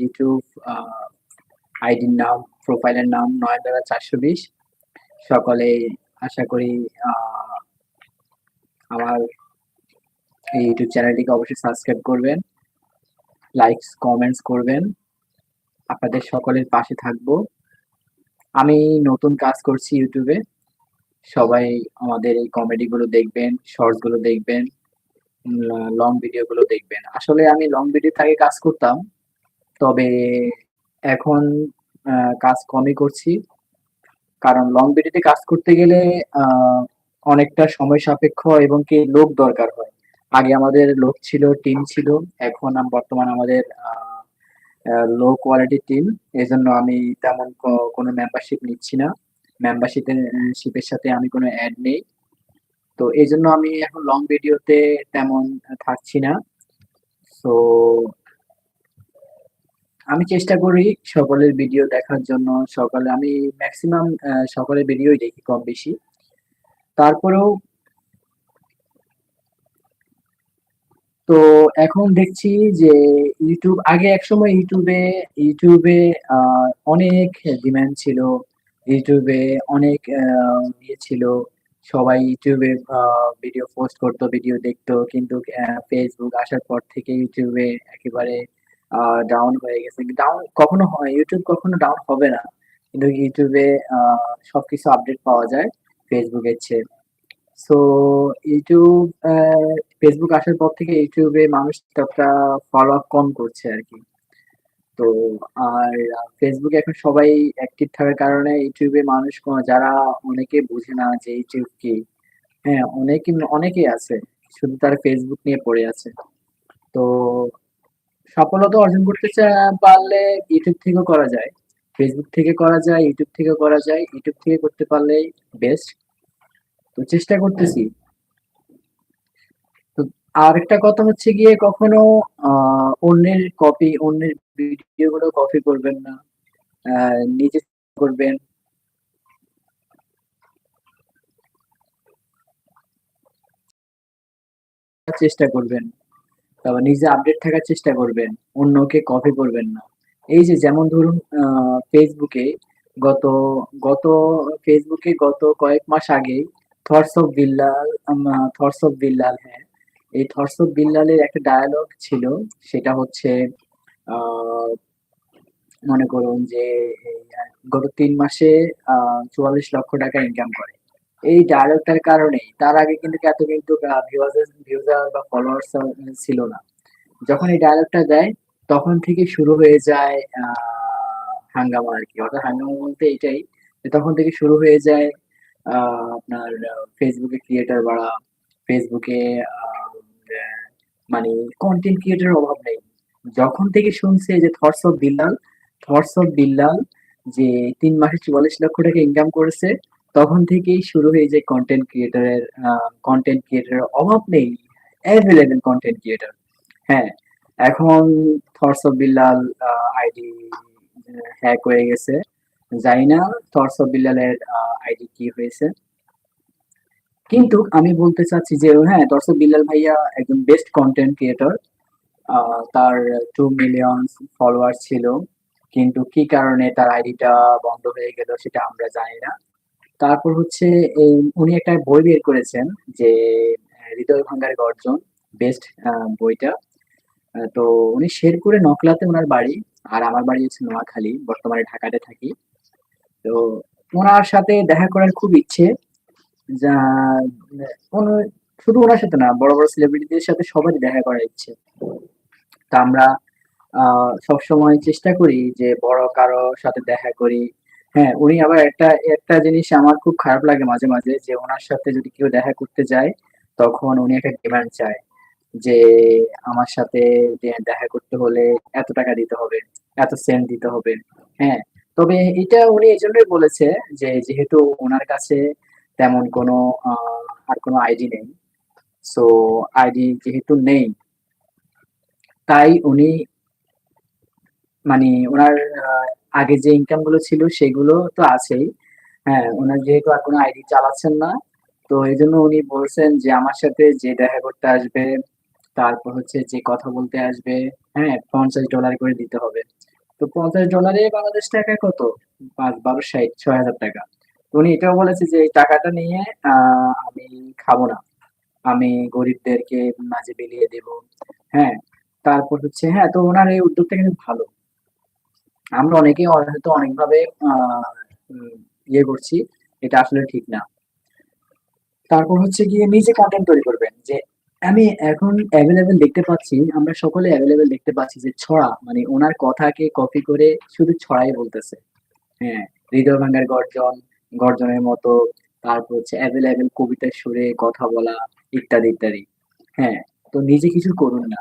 YouTube আইডির নাম, প্রোফাইলের নাম নয়নতারা চারশো বিশ। সকলে আশা করি আমার এই ইউটিউব চ্যানেলটিকে অবশ্যই সাবস্ক্রাইব করবেন লাইকস কমেন্টস করবেন। আপনাদের সকলের পাশে থাকব। আমি নতুন কাজ করছি ইউটিউবে। সবাই আমাদের এই কমেডিগুলো দেখবেন শর্টসগুলো দেখবেন লং ভিডিও গুলো দেখবেন। আসলে আমি লং ভিডিও থেকে কাজ করতাম। তবে এখন কাজ কমই করছি। কারণ লং ভিডিওতে কাজ করতে গেলে অনেকটা সময় সাপেক্ষ এবং কি লোক দরকার হয়। আগে আমাদের লোক ছিল টিম ছিল, এখন বর্তমান আমাদের লো কোয়ালিটি টিম এই জন্য আমি তেমন কোনো মেম্বারশিপ নিচ্ছি না। মেম্বারশিপের শিপের সাথে আমি কোনো অ্যাড নেই। তো এই জন্য আমি এখন লং ভিডিওতে তেমন থাকছি না। তো আমি চেষ্টা করি সকলের ভিডিও দেখার জন্য। সকালে আমি ম্যাক্সিমাম সকলের ভিডিওই দেখি কম বেশি। তারপরেও তো এখন দেখছি যে ইউটিউব আগে একসময় ইউটিউবে ইউটিউবে অনেক ডিমান্ড ছিল। ইউটিউবে অনেক ইয়ে ছিল। সবাই ইউটিউবে ভিডিও পোস্ট করতো ভিডিও দেখতো। কিন্তু ফেসবুক আসার পর থেকে ইউটিউবে একেবারে ডাউন হয়ে গেছে। ডাউন কখনো হয় ইউটিউব কখনো ডাউন হবে না। কিন্তু ইউটিউবে সবকিছু আপডেট পাওয়া যায় ফেসবুকের চেয়ে। সো ইউটিউব ফেসবুক আসার পর থেকে ইউটিউবে মানুষ ততটা ফলো আপ কম করছে আর কি। তো, আর ফেসবুকে এখন সবাই অ্যাক্টিভ থাকার কারণে ইউটিউবে মানুষ যারা অনেকে বুঝে না যে ইউটিউব কি হ্যাঁ অনেকে, অনেকেই আছে। শুধু তারা ফেসবুক নিয়ে পড়ে আছে। তো সফলতা অর্জন করতে পারলে ইউটিউব থেকেও করা যায়। ফেসবুক থেকে করা যায় ইউটিউব থেকে করা যায়। ইউটিউব থেকে করতে পারলেই বেস্ট তো চেষ্টা করতেছি। তো আরেকটা কথা হচ্ছে গিয়ে কখনো অন্যের কপি অন্যের ভিডিও গুলো কপি করবেন না। নিজে করবেন। চেষ্টা করবেন। তারপর নিজে আপডেট থাকার চেষ্টা করবেন, অন্যকে কপি করবেন না। এই যে যেমন ধরুন ফেসবুকে গত গত ফেসবুকে গত কয়েক মাস আগে thoughts of Billal thoughts of Billal হ্যাঁ এই থটস অফ বিল্লালের একটা ডায়ালগ ছিল, সেটা হচ্ছে মনে করুন যে গত তিন মাসে চুয়াল্লিশ লক্ষ টাকা ইনকাম করে। এই ডায়ালগটার কারণেই। তার আগে কিন্তু এত কিন্তু ভিউজার বা ফলোয়ার্স ছিল না। যখন এই ডায়ালগটা দেয়, তখন থেকে শুরু হয়ে যায় হাঙ্গামা আর কি। অর্থাৎ হাঙ্গামা বলতে এটাই তখন থেকে শুরু হয়ে যায় আপনার ফেসবুকে ক্রিয়েটার বাড়া ফেসবুকে মানে কন্টেন্ট ক্রিয়েটার অভাব নেই। যখন থেকে শুনছে যে thoughts of Billal thoughts of Billal যে তিন মাসে চুয়াল্লিশ লক্ষ টাকা ইনকাম করেছে তখন থেকেই শুরু হয়ে যায় কন্টেন্ট ক্রিয়েটারের কন্টেন্ট ক্রিয়েটারের অভাব নেই অ্যাভেলেবেল কন্টেন্ট ক্রিয়েটার হ্যাঁ এখন thoughts of Billal ID hack হয়ে গেছে। জানি না থর্স অফ বিল্লালের আইডি কি হয়েছে। কিন্তু আমি বলতে চাচ্ছি যে হ্যাঁ থটস অফ বিল্লাল ভাইয়া একজন বেস্ট কন্টেন্ট ক্রিয়েটর তার টু মিলিয়ন ফলোয়ার ছিল। কিন্তু কি কারণে তার আইডিটা বন্ধ হয়ে গেল সেটা আমরা জানি না। তারপর হচ্ছে, এই উনি একটা বই বের করেছেন যে, হৃদয় ভাঙ্গার গর্জন বেস্ট বইটা। তো উনি শেরপুরে নকলাতে ওনার বাড়ি, আর আমার বাড়ি হচ্ছে নোয়াখালী, বর্তমানে ঢাকাতে থাকি। তো ওনার সাথে দেখা করার খুব ইচ্ছে, যা শুধু ওনার সাথে না, বড় বড় সেলিব্রিটিদের সাথে সবাই দেখা করার ইচ্ছে। তা আমরা সবসময় চেষ্টা করি যে, বড় কারও সাথে দেখা করি হ্যাঁ উনি আবার একটা একটা জিনিস আমার খুব খারাপ লাগে মাঝে মাঝে যে ওনার সাথে যদি কেউ দেখা করতে যায়, তখন উনি একটা ডিমান্ড চায় যে আমার সাথে দেখা করতে হলে এত টাকা দিতে হবে, এত সেন্ট দিতে হবে। হ্যাঁ তবে এটা উনি এই জন্যই বলেছে যে যেহেতু ওনার কাছে তেমন কোনো আর কোনো আইডি নেই সো আইডি যেহেতু নেই, তাই উনি মানে ওনার আগে যে ইনকামগুলো ছিল সেগুলো তো আছেই। হ্যাঁ ওনার যেহেতু আর কোনো আইডি চালাচ্ছেন না, তো এই জন্য উনি বলছেন যে আমার সাথে যে দেখা করতে আসবে, তারপর হচ্ছে যে কথা বলতে আসবে হ্যাঁ পঞ্চাশ ডলার করে দিতে হবে। তো পঞ্চাশ ডলারে বাংলাদেশ টাকা কত? পাঁচ, বারো, ষাট, ছয় হাজার টাকা। তো উনি এটাও বলেছে যে এই টাকাটা নিয়ে আমি খাব না। আমি গরিবদেরকে মাঝে বিলিয়ে দেব। হ্যাঁ তারপর হচ্ছে হ্যাঁ তো ওনার এই উদ্যোগটা কিন্তু ভালো। আমরা অনেকেই হয়তো অনেকভাবে ইয়ে করছি, এটা আসলে ঠিক না। তারপর হচ্ছে গিয়ে নিজে কন্টেন্ট তৈরি করবেন, যে আমি এখন অ্যাভেলেবেল দেখতে পাচ্ছি, আমরা সকলে অ্যাভেলেবেল দেখতে পাচ্ছি যে ছড়া মানে ওনার কথাকে কপি করে শুধু ছড়াই বলতেছে। হ্যাঁ হৃদয় ভাঙ্গার গর্জন, গর্জনের মতো, তারপর হচ্ছে অ্যাভেলেবেল কবিতার সুরে কথা বলা, ইত্যাদি ইত্যাদি। হ্যাঁ তো নিজে কিছু করুন না,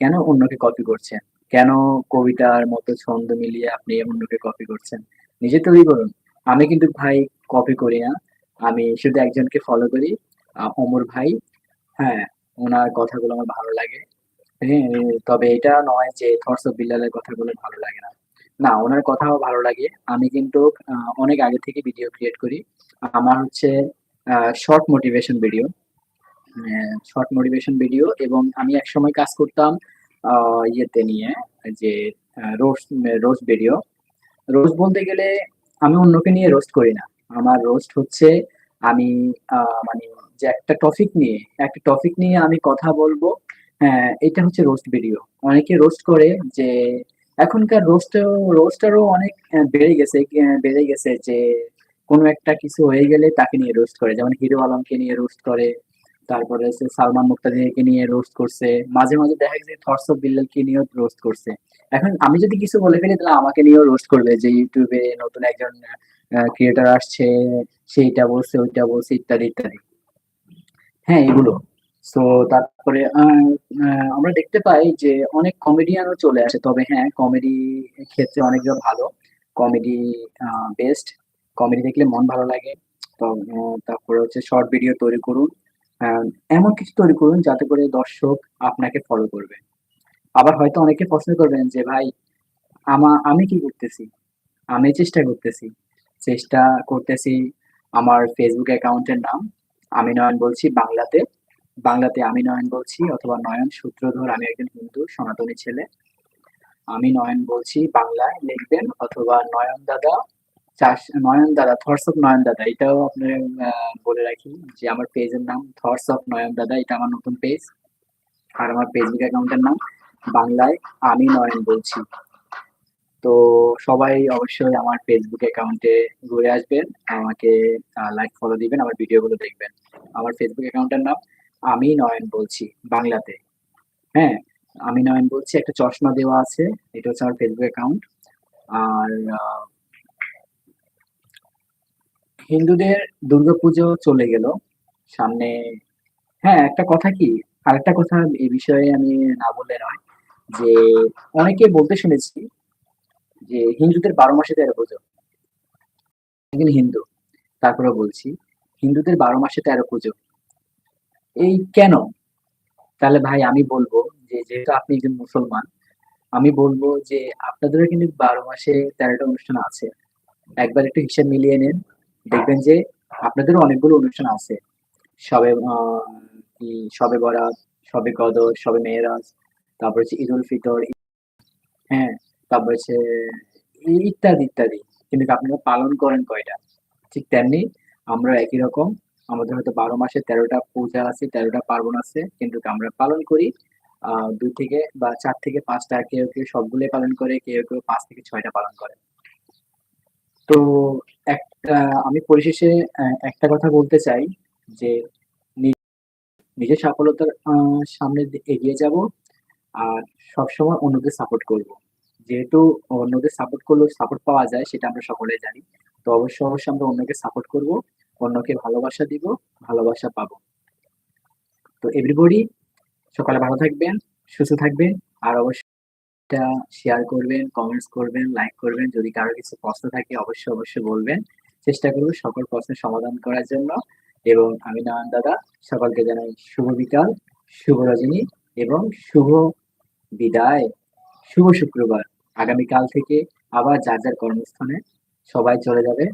কেন অন্যকে কপি করছেন? কেন কবিতার মতো ছন্দ মিলিয়ে আপনি অন্যকে কপি করছেন? নিজে তৈরি করুন। আমি কিন্তু ভাই কপি করি না। আমি শুধু একজনকে ফলো করি অমর ভাই। হ্যাঁ ওনার কথাগুলো আমার ভালো লাগে। হ্যাঁ তবে এটা নয় যে থর্স অফ বিল্লালের কথাগুলো ভালো লাগে না। না, ওনার কথাও ভালো লাগে। আমি কিন্তু অনেক আগে থেকে ভিডিও ক্রিয়েট করি। আমার হচ্ছে short motivation video short motivation video এবং আমি এক সময় কাজ করতাম ইয়েতে নিয়ে যে রোস্ট রোস্ট ভিডিও রোস্ট বলতে গেলে আমি অন্যকে নিয়ে রোস্ট করি না। আমার রোস্ট হচ্ছে আমি মানে যে একটা টপিক নিয়ে, একটা টপিক নিয়ে আমি কথা বলব হ্যাঁ এটা হচ্ছে রোস্ট ভিডিও অনেকে রোস্ট করে যে, এখনকার রোস্ট রোস্টারও অনেক বেড়ে গেছে বেড়ে গেছে যে, কোনো একটা কিছু হয়ে গেলে তাকে নিয়ে রোস্ট করে। যেমন হিরো আলমকে নিয়ে রোস্ট করে তারপরে হচ্ছে সালমান মুক্তাদিরকে নিয়ে রোস্ট করছে। মাঝে মাঝে দেখা গেছে থটস অফ বিল্লালকে নিয়েও রোস্ট করছে। এখন আমি যদি কিছু বলে ফেলি, তাহলে আমাকে নিয়েও রোস্ট করবে যে ইউটিউবে নতুন একজন ক্রিয়েটার আসছে, সেইটা বলছে, ওইটা বলছে, ইত্যাদি ইত্যাদি। হ্যাঁ এগুলো। সো তারপরে আমরা দেখতে পাই যে অনেক কমেডিয়ানও চলে আসে। তবে হ্যাঁ কমেডি ক্ষেত্রে অনেকটা ভালো। কমেডি বেস্ট কমেডি দেখলে মন ভালো লাগে। তারপরে হচ্ছে শর্ট ভিডিও তৈরি করুন। এমন কিছু তৈরি করুন যাতে করে দর্শক আপনাকে ফলো করবে। আবার হয়তো অনেকে পছন্দ করবেন যে, ভাই, আমা, আমি কি করতেছি? আমি চেষ্টা করতেছি। চেষ্টা করতেছি আমার ফেসবুক অ্যাকাউন্টের নাম। আমি নয়ন বলছি বাংলাতে। বাংলাতে আমি নয়ন বলছি অথবা নয়ন সূত্রধর, আমি একজন হিন্দু, সনাতনী ছেলে। আমি নয়ন বলছি বাংলায় লিখবেন অথবা নয়ন দাদা চাষ, নয়ন দাদা থটস অফ নয়ন দাদা, এটাও আপনার বলে রাখি যে আমার পেজের নাম থটস অফ নয়ন দাদা, এটা আমার নতুন পেজ আর আমার ফেসবুক অ্যাকাউন্টের নাম বাংলায় আমি নয়ন বলছি। তো সবাই অবশ্যই আমার ফেসবুক অ্যাকাউন্টে ঘুরে আসবেন, আমাকে লাইক ফলো দিবেন, আমার ভিডিওগুলো দেখবেন। আমার ফেসবুক অ্যাকাউন্টের নাম আমি নয়ন বলছি, বাংলাতে। হ্যাঁ আমি নয়ন বলছি, একটা চশমা দেওয়া আছে, এটা হচ্ছে আমার ফেসবুক অ্যাকাউন্ট আর হিন্দুদের দুর্গাপুজো চলে গেল। সামনে হ্যাঁ একটা কথা কি? আরেকটা কথা এই বিষয়ে আমি না বললে নয়, যে অনেকে বলতে শুনেছি যে হিন্দুদের বারো মাসে তেরো পুজো। হিন্দু তারপরে বলছি, হিন্দুদের বারো মাসে তেরো পুজো। এই কেন? তাহলে ভাই আমি বলব যে যেহেতু আপনি একজন মুসলমান, আমি বলব যে আপনাদেরও কিন্তু বারো মাসে তেরোটা অনুষ্ঠান আছে। একবার একটু হিসাব মিলিয়ে নেন দেখবেন যে আপনাদেরও অনেকগুলো অনুষ্ঠান আছে। সবে সবে বরাত, সবে কদর, সবে মেয়েরাজ, তারপর হচ্ছে ঈদ উল ফিতর হ্যাঁ তারপর হচ্ছে ইত্যাদি ইত্যাদি। কিন্তু আপনারা পালন করেন কয়টা? ঠিক তেমনি আমরা একই রকম। আমাদের হয়তো বারো মাসে তেরোটা পূজা আছে, তেরোটা পার্বণ আছে। কিন্তু আমরা পালন করি আহ দুই থেকে বা চার থেকে পাঁচটা কেউ কেউ সবগুলোই পালন করে, কেউ কেউ পাঁচ থেকে ছয়টা পালন করে। তো একটা, আমি পরিশেষে একটা কথা বলতে চাই যে নিজের সফলতার সামনে এগিয়ে যাব আর সবসময় অন্যদের সাপোর্ট করব। যেহেতু অন্যদের সাপোর্ট করলেও সাপোর্ট পাওয়া যায়, সেটা আমরা সকলে জানি। তো অবশ্যই অবশ্যই আমরা অন্যকে সাপোর্ট করব, অন্যকে ভালোবাসা দিব, ভালোবাসা পাবো। তো এভরিবডি সকালে ভালো থাকবেন, সুস্থ থাকবেন, আর অবশ্যই এটা শেয়ার করবেন কমেন্টস করবেন লাইক করবেন। যদি কারও কিছু প্রশ্ন থাকে, অবশ্যই অবশ্যই বলবেন। চেষ্টা করব সকল প্রশ্নের সমাধান করার জন্য। এবং আমি নারায়ণ দাদা, সকলকে জানাই শুভ বিকাল, শুভ রজনী এবং শুভ বিদায়। শুভ শুক্রবার। আগামীকাল থেকে আবার যার যার কর্মস্থানে সবাই চলে যাবে।